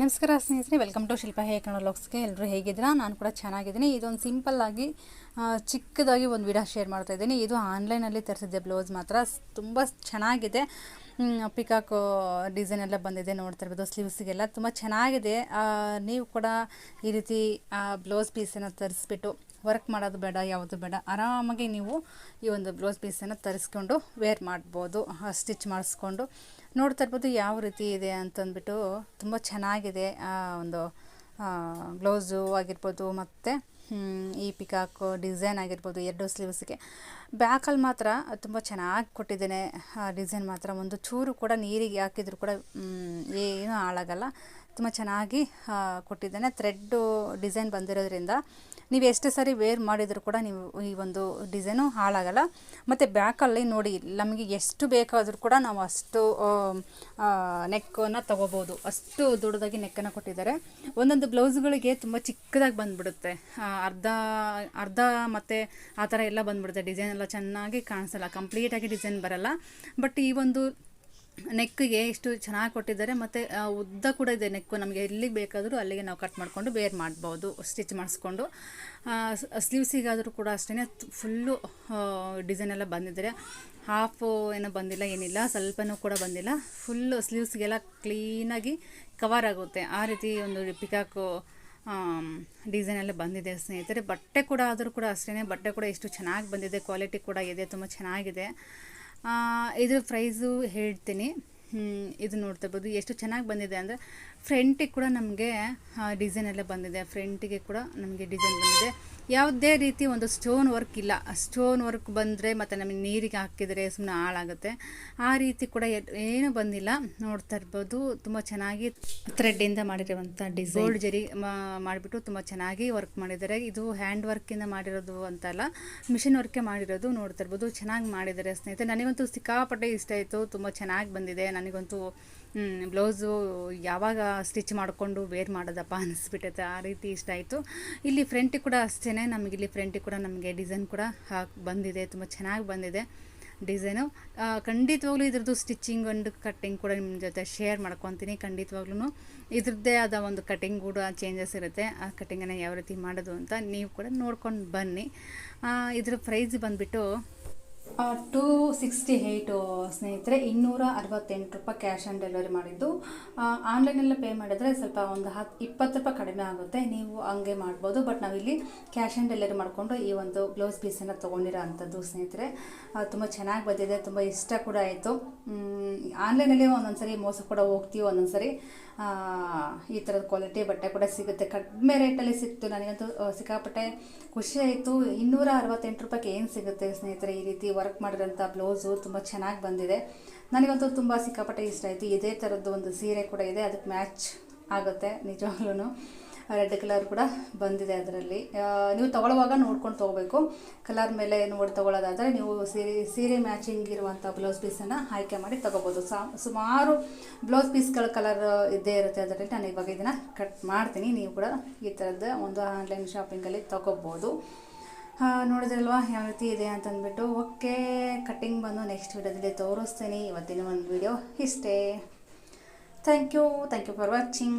ನಮಸ್ಕಾರ ಸ್ನೇಹಿತರೆ welcome to ಶಿಲ್ಪ ಹೇಗೆ ಕನ್ನಡ ಲಾಕ್ಸ್ಗೆ ಎಲ್ಲರೂ ಹೇಗಿದ್ದೀರಾ? ನಾನು ಕೂಡ ಚೆನ್ನಾಗಿದ್ದೀನಿ. ಇದೊಂದು ಸಿಂಪಲ್ಲಾಗಿ ಚಿಕ್ಕದಾಗಿ ಒಂದು ವಿಡಿಯೋ ಶೇರ್ ಮಾಡ್ತಾ ಇದ್ದೀನಿ. ಇದು ಆನ್ಲೈನಲ್ಲಿ ತರಿಸಿದ್ದೆ ಬ್ಲೌಸ್ ಮಾತ್ರ. ತುಂಬ ಚೆನ್ನಾಗಿದೆ. ಪಿಕಾಕ್ ಡಿಸೈನ್ ಎಲ್ಲ ಬಂದಿದೆ, ನೋಡ್ತಾ ಇರ್ಬೋದು ಸ್ಲೀವ್ಸಿಗೆಲ್ಲ ತುಂಬ ಚೆನ್ನಾಗಿದೆ. ನೀವು ಕೂಡ ಈ ರೀತಿ ಬ್ಲೌಸ್ ಪೀಸನ್ನು ತರಿಸ್ಬಿಟ್ಟು ವರ್ಕ್ ಮಾಡೋದು ಬೇಡ, ಯಾವುದು ಬೇಡ, ಆರಾಮಾಗಿ ನೀವು ಈ ಒಂದು ಬ್ಲೌಸ್ ಪೀಸನ್ನು ತರಿಸ್ಕೊಂಡು ವೇರ್ ಮಾಡ್ಬೋದು ಸ್ಟಿಚ್ ಮಾಡಿಸ್ಕೊಂಡು. ನೋಡ್ತಾ ಇರ್ಬೋದು ಯಾವ ರೀತಿ ಇದೆ ಅಂತಂದ್ಬಿಟ್ಟು ತುಂಬ ಚೆನ್ನಾಗಿದೆ ಒಂದು ಗ್ಲೌಸು ಆಗಿರ್ಬೋದು ಮತ್ತು ಈ ಪಿಕಾಕು ಡಿಸೈನ್ ಆಗಿರ್ಬೋದು ಎರಡು ಸ್ಲೀವ್ಸ್ಗೆ ಬ್ಯಾಕಲ್ಲಿ ಮಾತ್ರ ತುಂಬ ಚೆನ್ನಾಗಿ ಕೊಟ್ಟಿದ್ದೇನೆ ಡಿಸೈನ್ ಮಾತ್ರ. ಒಂದು ಚೂರು ಕೂಡ ನೀರಿಗೆ ಹಾಕಿದ್ರು ಕೂಡ ಏನೂ ಹಾಳಾಗಲ್ಲ. ತುಂಬ ಚೆನ್ನಾಗಿ ಕೊಟ್ಟಿದ್ದೇನೆ. ಥ್ರೆಡ್ಡು ಡಿಸೈನ್ ಬಂದಿರೋದ್ರಿಂದ ನೀವು ಎಷ್ಟು ಸಾರಿ ವೇರ್ ಮಾಡಿದರೂ ಕೂಡ ನೀವು ಈ ಒಂದು ಡಿಸೈನು ಹಾಳಾಗಲ್ಲ. ಮತ್ತು ಬ್ಯಾಕಲ್ಲಿ ನೋಡಿ, ನಮಗೆ ಎಷ್ಟು ಬೇಕಾದರೂ ಕೂಡ ನಾವು ಅಷ್ಟು ನೆಕ್ಕನ್ನು ತಗೋಬೋದು. ಅಷ್ಟು ದೊಡ್ಡದಾಗಿ ನೆಕ್ಕನ್ನು ಕೊಟ್ಟಿದ್ದಾರೆ. ಒಂದೊಂದು ಬ್ಲೌಸ್ಗಳಿಗೆ ತುಂಬ ಚಿಕ್ಕದಾಗಿ ಬಂದುಬಿಡುತ್ತೆ. ಅರ್ಧ ಅರ್ಧ ಮತ್ತು ಆ ಥರ ಎಲ್ಲ ಬಂದುಬಿಡುತ್ತೆ. ಡಿಸೈನ್ ಎಲ್ಲ ಚೆನ್ನಾಗಿ ಕಾಣಿಸಲ್ಲ. ಕಂಪ್ಲೀಟಾಗಿ ಡಿಸೈನ್ ಬರಲ್ಲ. ಬಟ್ ಈ ಒಂದು ನೆಕ್ಕಿಗೆ ಇಷ್ಟು ಚೆನ್ನಾಗಿ ಕೊಟ್ಟಿದ್ದಾರೆ. ಮತ್ತು ಉದ್ದ ಕೂಡ ಇದೆ ನೆಕ್ಕು. ನಮಗೆ ಎಲ್ಲಿಗೆ ಬೇಕಾದರೂ ಅಲ್ಲಿಗೆ ನಾವು ಕಟ್ ಮಾಡಿಕೊಂಡು ಬೇರ್ ಮಾಡ್ಬೋದು ಸ್ಟಿಚ್ ಮಾಡಿಸ್ಕೊಂಡು. ಸ್ಲೀವ್ಸಿಗಾದರೂ ಕೂಡ ಅಷ್ಟೇ ಫುಲ್ಲು ಡಿಸೈನ್ ಎಲ್ಲ ಬಂದಿದ್ದಾರೆ. ಹಾಫು ಏನೋ ಬಂದಿಲ್ಲ, ಏನಿಲ್ಲ. ಸ್ವಲ್ಪನೂ ಕೂಡ ಬಂದಿಲ್ಲ. ಫುಲ್ಲು ಸ್ಲೀವ್ಸ್ಗೆಲ್ಲ ಕ್ಲೀನಾಗಿ ಕವರ್ ಆಗುತ್ತೆ. ಆ ರೀತಿ ಒಂದು ಪಿಕಾಕು ಡಿಸೈನ್ ಎಲ್ಲ ಬಂದಿದೆ ಸ್ನೇಹಿತರೆ. ಬಟ್ಟೆ ಕೂಡ ಆದರೂ ಕೂಡ ಅಷ್ಟೇ ಬಟ್ಟೆ ಕೂಡ ಎಷ್ಟು ಚೆನ್ನಾಗಿ ಬಂದಿದೆ. ಕ್ವಾಲಿಟಿ ಕೂಡ ಇದೆ. ತುಂಬ ಚೆನ್ನಾಗಿದೆ. ಇದ್ರ ಪ್ರೈಸು ಹೇಳ್ತೀನಿ. ಇದು ನೋಡ್ತಾ ಇರ್ಬೋದು ಎಷ್ಟು ಚೆನ್ನಾಗಿ ಬಂದಿದೆ ಅಂದರೆ ಫ್ರಂಟಿಗೆ ಕೂಡ ನಮಗೆ ಡಿಸೈನ್ ಎಲ್ಲ ಬಂದಿದೆ. ಫ್ರಂಟಿಗೆ ಕೂಡ ನಮಗೆ ಡಿಸೈನ್ ಬಂದಿದೆ. ಯಾವುದೇ ರೀತಿ ಒಂದು ಸ್ಟೋನ್ ವರ್ಕ್ ಇಲ್ಲ. ಸ್ಟೋನ್ ವರ್ಕ್ ಬಂದರೆ ಮತ್ತು ನಮಗೆ ನೀರಿಗೆ ಹಾಕಿದರೆ ಸುಮ್ಮನೆ ಹಾಳಾಗುತ್ತೆ. ಆ ರೀತಿ ಕೂಡ ಏನು ಬಂದಿಲ್ಲ. ನೋಡ್ತಾ ಇರ್ಬೋದು. ತುಂಬ ಚೆನ್ನಾಗಿ ಥ್ರೆಡ್ಡಿಂದ ಮಾಡಿರುವಂಥ ಡಿಸೈನ್ ಗೋಲ್ಡ್ ಜರಿ ಮಾಡಿಬಿಟ್ಟು ತುಂಬ ಚೆನ್ನಾಗಿ ವರ್ಕ್ ಮಾಡಿದ್ದಾರೆ. ಇದು ಹ್ಯಾಂಡ್ ವರ್ಕಿಂದ ಮಾಡಿರೋದು ಅಂತಲ್ಲ ಮಿಷಿನ್ ವರ್ಕೆ ಮಾಡಿರೋದು ನೋಡ್ತಾ ಇರ್ಬೋದು. ಚೆನ್ನಾಗಿ ಮಾಡಿದ್ದಾರೆ ಸ್ನೇಹಿತರೆ. ನನಗಂತೂ ಸಿಕ್ಕಾಪಟ್ಟೆ ಇಷ್ಟ ಆಯಿತು. ತುಂಬ ಚೆನ್ನಾಗಿ ಬಂದಿದೆ. ನನಗಂತೂ ಬ್ಲೌಸು ಯಾವಾಗ ಸ್ಟಿಚ್ ಮಾಡಿಕೊಂಡು ವೇರ್ ಮಾಡೋದಪ್ಪ ಅನಿಸ್ಬಿಟ್ಟೈತೆ, ಆ ರೀತಿ ಇಷ್ಟ ಆಯಿತು. ಇಲ್ಲಿ ಫ್ರಂಟಿಗೆ ಕೂಡ ಅಷ್ಟೇ ನಮಗೆ ಇಲ್ಲಿ ಫ್ರಂಟಿಗೆ ಕೂಡ ನಮಗೆ ಡಿಸೈನ್ ಕೂಡ ಹಾಕಿ ಬಂದಿದೆ, ತುಂಬ ಚೆನ್ನಾಗಿ ಬಂದಿದೆ ಡಿಸೈನು ಖಂಡಿತವಾಗ್ಲೂ ಇದ್ರದ್ದು ಸ್ಟಿಚ್ಚಿಂಗ್ ಒಂದು ಕಟ್ಟಿಂಗ್ ಕೂಡ ನಿಮ್ಮ ಜೊತೆ ಶೇರ್ ಮಾಡ್ಕೊತೀನಿ ಖಂಡಿತವಾಗ್ಲೂ ಇದ್ರದ್ದೇ ಆದ ಒಂದು ಕಟ್ಟಿಂಗ್ ಕೂಡ ಚೇಂಜಸ್ ಇರುತ್ತೆ, ಆ ಕಟ್ಟಿಂಗನ್ನು ಯಾವ ರೀತಿ ಮಾಡೋದು ಅಂತ ನೀವು ಕೂಡ ನೋಡ್ಕೊಂಡು ಬನ್ನಿ. ಇದ್ರ ಪ್ರೈಸ್ ಬಂದುಬಿಟ್ಟು ಟೂ ಸಿಕ್ಸ್ಟಿ ಏಯ್ಟು ಸ್ನೇಹಿತರೆ ಇನ್ನೂರ ಅರವತ್ತೆಂಟು ರೂಪಾಯಿ ಕ್ಯಾಶ್ ಆನ್ ಡೆಲಿವರಿ ಮಾಡಿದ್ದು. ಆನ್ಲೈನಲ್ಲಿ ಪೇ ಮಾಡಿದರೆ ಸ್ವಲ್ಪ ಒಂದು ಹತ್ತು ಇಪ್ಪತ್ತು ರೂಪಾಯಿ ಕಡಿಮೆ ಆಗುತ್ತೆ. ನೀವು ಹಂಗೆ ಮಾಡ್ಬೋದು ಬಟ್ ನಾವಿಲ್ಲಿ ಕ್ಯಾಶ್ ಆನ್ ಡೆಲಿವರಿ ಮಾಡಿಕೊಂಡು ಈ ಒಂದು ಬ್ಲೌಸ್ ಪೀಸನ್ನು ತೊಗೊಂಡಿರೋ ಅಂಥದ್ದು ಸ್ನೇಹಿತರೆ. ತುಂಬ ಚೆನ್ನಾಗಿ ಬಂದಿದೆ ತುಂಬ ಇಷ್ಟ ಕೂಡ ಆಯಿತು. ಆನ್ಲೈನಲ್ಲಿ ಒಂದೊಂದು ಸರಿ ಮೋಸ ಕೂಡ ಹೋಗ್ತೀವಿ ಒಂದೊಂದು ಸರಿ ಆ, ಈ ಥರದ ಕ್ವಾಲಿಟಿ ಬಟ್ಟೆ ಕೂಡ ಸಿಗುತ್ತೆ. ಕಡಿಮೆ ರೇಟಲ್ಲಿ ಸಿಕ್ತು ನನಗಂತೂ ಸಿಕ್ಕಾಪಟ್ಟೆ ಖುಷಿ ಆಯಿತು. ಇನ್ನೂರ ಅರವತ್ತೆಂಟು ರೂಪಾಯಿಗೆ ಏನು ಸಿಗುತ್ತೆ ಸ್ನೇಹಿತರೆ ಈ ರೀತಿ ವರ್ಕ್ ಮಾಡಿರೋಂಥ ಬ್ಲೌಸು ತುಂಬ ಚೆನ್ನಾಗಿ ಬಂದಿದೆ. ನನಗಂತೂ ತುಂಬ ಸಿಕ್ಕಾಪಟ್ಟೆ ಇಷ್ಟ ಆಯಿತು. ಇದೇ ಥರದ್ದು ಒಂದು ಸೀರೆ ಕೂಡ ಇದೆ. ಅದಕ್ಕೆ ಮ್ಯಾಚ್ ಆಗುತ್ತೆ ನಿಜವಾಗ್ಲೂ ರೆಡ್ ಕಲರ್ ಕೂಡ ಬಂದಿದೆ ಅದರಲ್ಲಿ. ನೀವು ತೊಗೊಳ್ಳುವಾಗ ನೋಡ್ಕೊಂಡು ತೊಗೋಬೇಕು. ಕಲರ್ ಮೇಲೆ ನೋಡಿ ತೊಗೊಳ್ಳೋದಾದರೆ ನೀವು ಸೀರೆ ಸೀರೆ ಮ್ಯಾಚಿಂಗ್ ಇರುವಂಥ ಬ್ಲೌಸ್ ಪೀಸನ್ನು ಆಯ್ಕೆ ಮಾಡಿ ತೊಗೋಬೋದು. ಸುಮಾರು ಬ್ಲೌಸ್ ಪೀಸ್ಗಳ ಕಲರ್ ಇದ್ದೇ ಇರುತ್ತೆ ಅದರಲ್ಲಿ. ನಾನು ಇವಾಗ ಇದನ್ನು ಕಟ್ ಮಾಡ್ತೀನಿ. ನೀವು ಕೂಡ ಈ ಥರದ ಒಂದು ಆನ್ಲೈನ್ ಶಾಪಿಂಗಲ್ಲಿ ತೊಗೋಬೋದು. ನೋಡಿದ್ರಲ್ವಾ? ಯಾವ ರೀತಿ ಇದೆ ಅಂತಂದ್ಬಿಟ್ಟು ಓಕೆ ಕಟ್ಟಿಂಗ್ ಬಂದು ನೆಕ್ಸ್ಟ್ ವಿಡಿಯೋದಲ್ಲಿ ತೋರಿಸ್ತೀನಿ. ಇವತ್ತಿನ ಒಂದು ವಿಡಿಯೋ ಇಷ್ಟೇ. Thank you thank you for watching